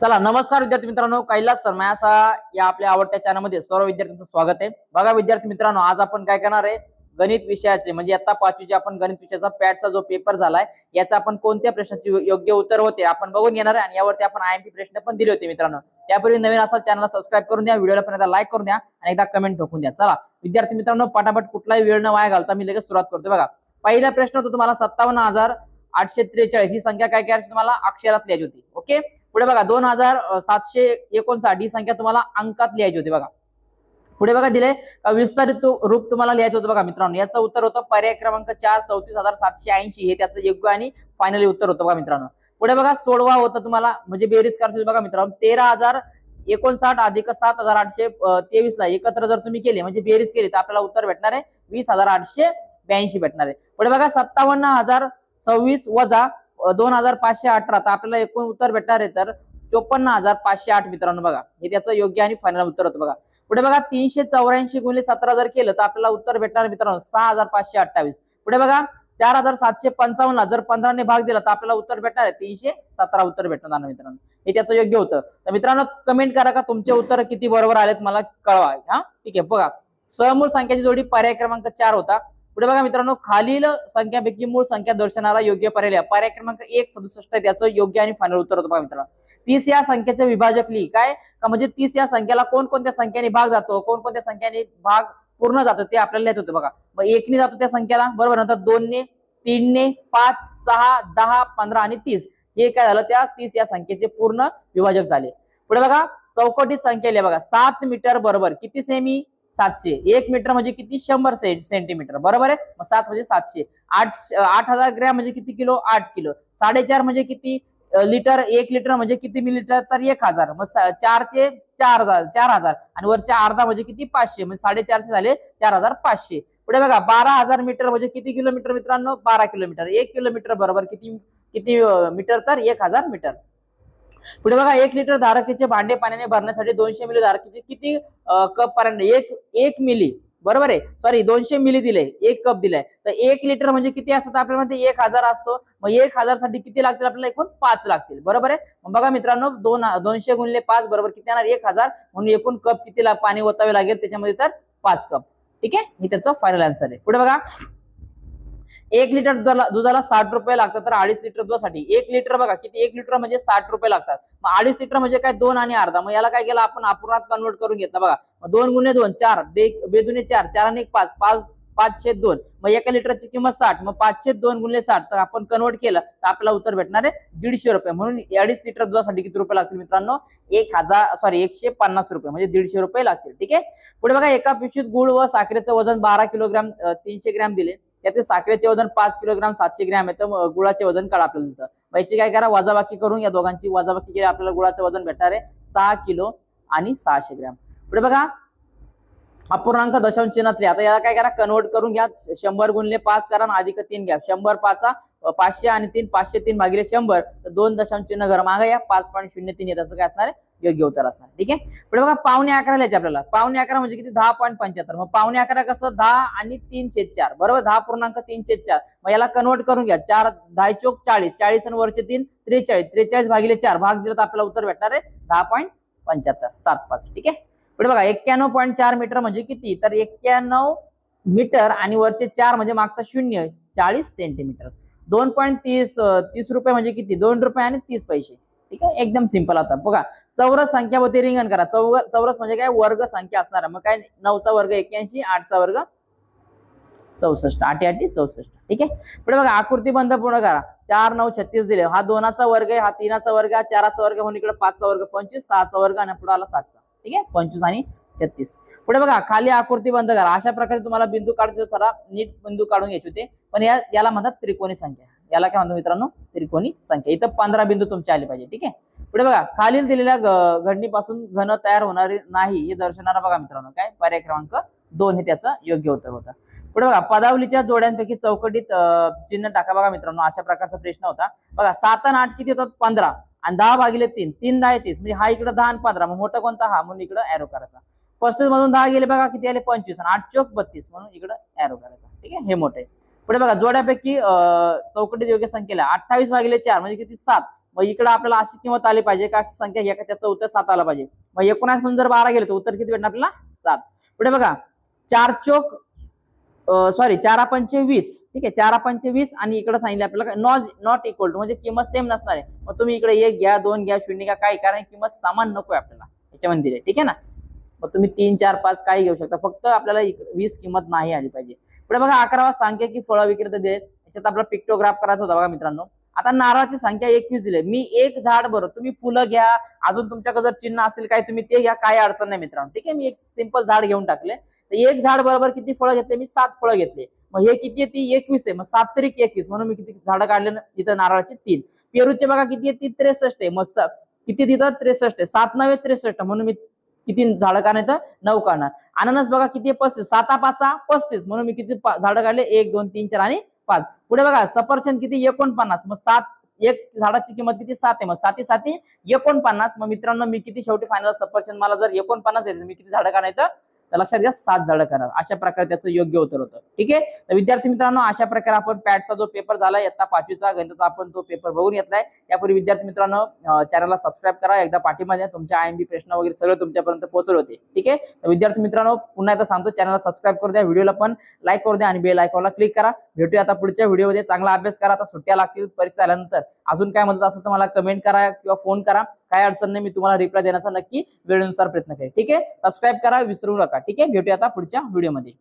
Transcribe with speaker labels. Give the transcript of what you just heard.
Speaker 1: चला नमस्कार विद्यार्थी मित्रांनो कैलास सर असा या आपल्या आवडत्या चॅनलमध्ये सर्व विद्यार्थ्यांचं स्वागत आहे. बघा विद्यार्थी मित्रांनो आज आपण काय करणार आहे? गणित विषयाचे म्हणजे आता पाचवीचे आपण गणित विषयाचा पॅटचा जो पेपर झालाय याचा आपण कोणत्या प्रश्नाची योग्य उत्तर होते आपण बघून घेणार आहे. आणि यावरती आपण आयएमपी प्रश्न पण दिले होते मित्रांनो. त्यापूर्वी नवीन असा चॅनलला सबस्क्राईब करून द्या व्हिडिओला पण एकदा लाईक करून द्या आणि एकदा कमेंट ठोकून द्या. चला विद्यार्थी मित्रांनो पटापट कुठलाही वेळ न वाया घालता मी लगेच सुरुवात करतो. बघा पहिला प्रश्न होता तुम्हाला सत्तावन्न हजार आठशे त्रेचाळीस ही संख्या काय करायची तुम्हाला अक्षरात लिहायची होती. ओके? पुढे बघा दोन हजार सातशे एकोणसाठ ही संख्या तुम्हाला अंकात लिहायची होती बघा. पुढे बघा दिले का विस्तारित रूप तुम्हाला लिहायचं होतं बघा मित्रांनो. याचं उत्तर होतं पर्याय क्रमांक चार चौतीस हजार सातशे ऐंशी. हे त्याचं योग्य आणि फायनली उत्तर होतं बघा मित्रांनो. पुढे बघा सोडवा होतं तुम्हाला म्हणजे बेरीज करायची बघा मित्रांनो. तेरा हजार एकोणसाठ अधिक सात हजार आठशे तेवीस ला एकत्र जर तुम्ही केले म्हणजे बेरीज केली तर आपल्याला उत्तर भेटणार आहे वीस हजार आठशे ब्याऐंशी भेटणार आहे. पुढे बघा सत्तावन्न हजार सव्वीस वजा दोन हजार पाचशे अठरा तर आपल्याला एकूण उत्तर भेटणार आहे तर चोपन्न हजार पाचशे आठ मित्रांनो बघा. हे त्याचं योग्य आणि फायनल उत्तर होतं बघा. पुढे बघा तीनशे चौऱ्याऐंशी गुणिले सतरा जर केलं तर आपल्याला उत्तर भेटणार मित्रांनो सहा हजार पाचशे अठ्ठावीस. पुढे बघा चार हजार सातशे पंचावन्न जर पंधराने भाग दिला तर आपल्याला उत्तर भेटणार आहे तीनशे सतरा उत्तर भेटणार आहे मित्रांनो. हे त्याचं योग्य होतं. तर मित्रांनो कमेंट करा का तुमचे उत्तर किती बरोबर आलेत मला कळवा. हा ठीक आहे बघा. सहमूळ संख्याची जोडी पर्याय क्रमांक चार होता. पुढे बघा मित्रांनो खालील संख्यापैकी मूळ संख्या दर्शनाला योग्य पर्याय पर्याय क्रमांक एक सदुसष्ट आहे त्याचं योग्य आणि फायनल उत्तर होतं बघा मित्रांनो. तीस या संख्येचे विभाजक लिही. काय? का म्हणजे तीस या संख्येला कोणकोणत्या संख्येने भाग जातो कोणकोणत्या संख्येने भाग पूर्ण जातो ते आपल्याला लिहायचं होतं बघा. मग एकने जातो त्या संख्येला बरोबर? नंतर दोनने तीनने पाच सहा दहा पंधरा आणि तीस. हे काय झालं? त्या तीस या संख्येचे पूर्ण विभाजक झाले. पुढे बघा चौकटी संख्या लिहा बघा. सात मीटर बरोबर किती सेमी सातशे. एक मीटर म्हणजे किती? शंभर सेंटीमीटर बरोबर आहे? मग सात म्हणजे सातशे. आठ आठ हजार ग्रॅम म्हणजे किती किलो? आठ किलो. साडेचार म्हणजे किती? लिटर एक लिटर म्हणजे किती मिलिटर तर एक हजार. मग चारचे चार हजार चार हजार. आणि वरच्या अर्धा म्हणजे किती? पाचशे. म्हणजे साडेचारशे झाले चार हजार पाचशे. पुढे बघा बारा हजार मीटर म्हणजे किती किलोमीटर मित्रांनो? बारा किलोमीटर. एक किलोमीटर बरोबर किती किती मीटर तर एक हजार मीटर पुढे बघा एक लिटर धारकीचे भांडे पाण्याने भरण्यासाठी दोनशे मिली धारकीचे किती कप पर्यंत? एक एक मिली. बरोबर आहे? सॉरी दोनशे मिली दिले. एक कप दिलाय. तर एक लिटर म्हणजे किती असतात आपल्याला एक हजार असतो. मग एक हजारसाठी किती लागतील? आपल्याला एकूण पाच लागतील. बरोबर आहे? मग बघा मित्रांनो दोन दोनशे गुणले पाच बरोबर किती येणार? एक हजार. म्हणून एकूण कप किती पाणी ओतावे लागेल? त्याच्यामध्ये तर पाच कप. ठीक आहे? हे त्याचं फायनल आन्सर आहे. पुढे बघा. एक लिटर दुधाला साठ रुपये लागतात तर अडीच लिटर दुधासाठी. एक लिटर बघा किती? एक लिटर म्हणजे साठ रुपये लागतात. मग अडीच लिटर म्हणजे काय? दोन आणि अर्धा. मग याला काय केलं? आपण अपूर्णात कन्वर्ट करून घेतला. बघा मग दोन गुणे दोन चार. बे- बेदुने चार चार आणि एक पाच. पाच पाचशे दोन. मग एका लिटरची किंमत साठ. मग पाचशे दोन गुणले साठ. तर आपण कन्वर्ट केलं तर आपल्याला उत्तर भेटणार आहे दीडशे रुपये. म्हणून अडीच लिटर दुधासाठी किती रुपये लागतील मित्रांनो? एक हजार सॉरी एकशे पन्नास रुपये. म्हणजे दीडशे रुपये लागतील. ठीक आहे? पुढे बघा एका पिशवीत गुळ व साखरेचं वजन बारा किलोग्राम तीनशे ग्रॅम दिले. त्याचे साखरेचे वजन पाच किलोग्राम सातशे ग्रॅम आहे. तर गुळाचे वजन काढा आपल्याला तिथं मग याची काय करा? वजाबाकी करून या दोघांची वजाबाकी केली आपल्याला गुळाचं वजन भेटणार आहे सहा किलो आणि सहाशे ग्रॅम. पुढे बघा अपूर्णांक दशांश चिन्हातले आता याला काय करा? कन्वर्ट करून घ्या. शंभर गुणले पाच करा आणि अधिक तीन घ्या. शंभर पाचा पाचशे आणि तीन पाचशे तीन भागिले शंभर. तर दोन दशांश चिन्ह घर मागा या. पाच पॉईंट शून्य तीन याचं काय असणार आहे? योग्य उत्तर असणार ठीक आहे? पुढे बघा पावणे अकरा लिहायचे आपल्याला. पावणे अकरा म्हणजे किती? दहा पॉईंट पंच्याहत्तर. मग पावणे अकरा कसं? दहा आणि तीन छेद चार. बरोबर? दहा पूर्णांक तीन छेद चार. मग याला कन्वर्ट करून घ्या. चार दहा चोक चाळीस. चाळीस आणि वरचे तीन त्रेचाळीस. त्रेचाळीस भागिले चार. भाग दिला तर आपल्याला उत्तर भेटणार आहे दहा पॉईंट पंच्याहत्तर. सात पाच. ठीक आहे? पुढे बघा एक्क्याण्णव पॉईंट चार मीटर म्हणजे किती? तर एक्क्याण्णव मीटर आणि वरचे चार म्हणजे मागचा शून्य चाळीस सेंटीमीटर दोन पॉईंट तीस तीस रुपये म्हणजे किती? दोन रुपये आणि तीस पैसे. ठीक आहे? एकदम सिंपल आता. बघा चौरस संख्या होती रिंगण करा. चौ चौरस म्हणजे काय? वर्ग संख्या असणार मग काय? नऊचा वर्ग एक्क्याऐंशी आठचा वर्ग चौसष्ट. आठी आठी चौसष्ट. ठीक आहे? पुढे बघा आकृती बंद पूर्ण करा. चार नऊ छत्तीस दिले. हा दोनाचा वर्ग आहे हा तीनाचा वर्ग हा चाराचा वर्ग म्हणून इकडे पाचचा वर्ग पंचवीस सहाचा वर्ग आणि पुढे आला सातचा. ठीक आहे? पंचवीस आणि छत्तीस पुढे बघा खाली आकृती बंद करा. अशा प्रकारे तुम्हाला बिंदू काढायचे तर नीट बिंदू काढून घ्यायचे होते. पण या याला म्हणतात त्रिकोणी संख्या. याला काय म्हणतो मित्रांनो? त्रिकोणी संख्या. इथं पंधरा बिंदू तुमचे आले पाहिजे ठीक आहे? पुढे बघा खालील दिलेल्या घडणीपासून घन तयार होणारी नाही हे दर्शवणारा बघा मित्रांनो काय? पर्याय क्रमांक दोन हे त्याचं योग्य उत्तर होतं. पुढे बघा पदावलीच्या जोड्यांपैकी चौकटीत चिन्ह टाका बघा मित्रांनो. अशा प्रकारचा प्रश्न होता. बघा सात आणि आठ किती होतात? पंधरा. आणि दहा भागिले तीन तीन दहा तीस म्हणजे हा इकडे दहा आणि पंधरा मग मोठा कोणता? हा म्हणून इकडे अॅरो करायचा. पस्तीस मधून दहा गेले बघा किती आले? पंचवीस आणि आठ चौक बत्तीस म्हणून इकडे अॅरो करायचा. ठीक आहे? हे मोठे पुढे बघा जोड्यापैकी चौकटीत योग्य संख्येला अठ्ठावीस भागिले चार म्हणजे किती? सात. मग इकडे आपल्याला अशी किंमत आली पाहिजे का? संख्या एका का त्याचं उत्तर सात आलं पाहिजे. मग एकोणास म्हणून जर बारा गेले तर उत्तर किती भेटणार आपल्याला? सात. पुढे बघा चार चोक सॉरी चारा पंचे वीस. ठीक आहे चारा पंचे वीस आणि इकडे सांगितलं आपल्याला नॉज नॉट इक्वल टू म्हणजे किंमत सेम नसणार आहे. मग तुम्ही इकडे एक घ्या दोन घ्या शून्य घ्या काय कारण किंमत समान नको आहे आपल्याला याच्यामध्ये दिले. ठीक आहे ना? मग तुम्ही तीन चार पाच काही घेऊ शकता. फक्त आपल्याला इकडे वीस किंमत नाही आली पाहिजे. पुढे बघा अकरावा सांख्या की फळं विक्रेते देत. याच्यात आपला पिक्टोग्राफ करायचा होता बघा मित्रांनो. आता नारळाची संख्या एकवीस दिली. मी एक झाड बरं तुम्ही फुलं घ्या. अजून तुमच्याकडे जर चिन्ह असेल काय तुम्ही ते घ्या. काय अडचण नाही मित्रांनो. ठीक आहे? मी एक सिंपल झाड घेऊन टाकले. तर एक झाड बरोबर किती फळं घेतले? मी सात फळं घेतले. मग हे किती आहे? ती एकवीस आहे. मग सात तरी एकवीस. म्हणून मी किती झाडं काढले इथं नारळाचे तीन. पेरूचे बघा किती आहे? ती त्रेसष्ट आहे. मग किती तिथं? त्रेसष्ट आहे. सात नव्हे त्रेसष्ट. म्हणून मी किती झाडं काढणार तर नऊ काढणार. अननस बघा किती आहे? पस्तीस. साता पाचा पस्तीस. म्हणून मी किती झाडं काढले? एक दोन तीन चार आणि पाच. पुढे बघा सफरचंद किती? एकोणपन्नास. मग सात एक झाडाची किंमत किती? सात आहे. मग साती साती एकोणपन्नास. मग मित्रांनो मी किती शेवटी फायनल सफरचंद? मला जर एकोणपन्नास यायचं मी किती झाडं काढायचं? तर लक्षात घ्या सात झाडं करा अशा प्रकारे त्याचं योग्य उत्तर होतं. ठीक आहे? तर विद्यार्थी मित्रांनो अशा प्रकारे आपण पॅटचा जो पेपर झाला इयत्ता पाचवीचा गणिताचा आपण तो पेपर बघून घेतलाय. त्यापूर्वी विद्यार्थी मित्रांनो चॅनलला सबस्क्राईब करा. एकदा पाठीमध्ये तुमच्या आय एम बी प्रश्न वगैरे सगळं तुमच्यापर्यंत पोहोचले होते. ठीक आहे? तर विद्यार्थी मित्रांनो पुन्हा एकदा सांगतो चॅनलला सबस्क्राईब करू द्या व्हिडिओला पण लाईक करू द्या आणि बेल आयकॉनला क्लिक करा. भेटूया आता पुढच्या व्हिडिओमध्ये. चांगला अभ्यास करा. आता सुट्ट्या लागतील परीक्षा आल्यानंतर अजून काय मदत असेल तर मला कमेंट करा किंवा फोन करा. काय अडचण नाही मी तुम्हाला रिप्लाय देण्याचा नक्की वेळेनुसार प्रयत्न करेल ठीक आहे? सबस्क्राईब करा विसरू नका. ठीक आहे? भेटूया आता पुढच्या व्हिडिओमध्ये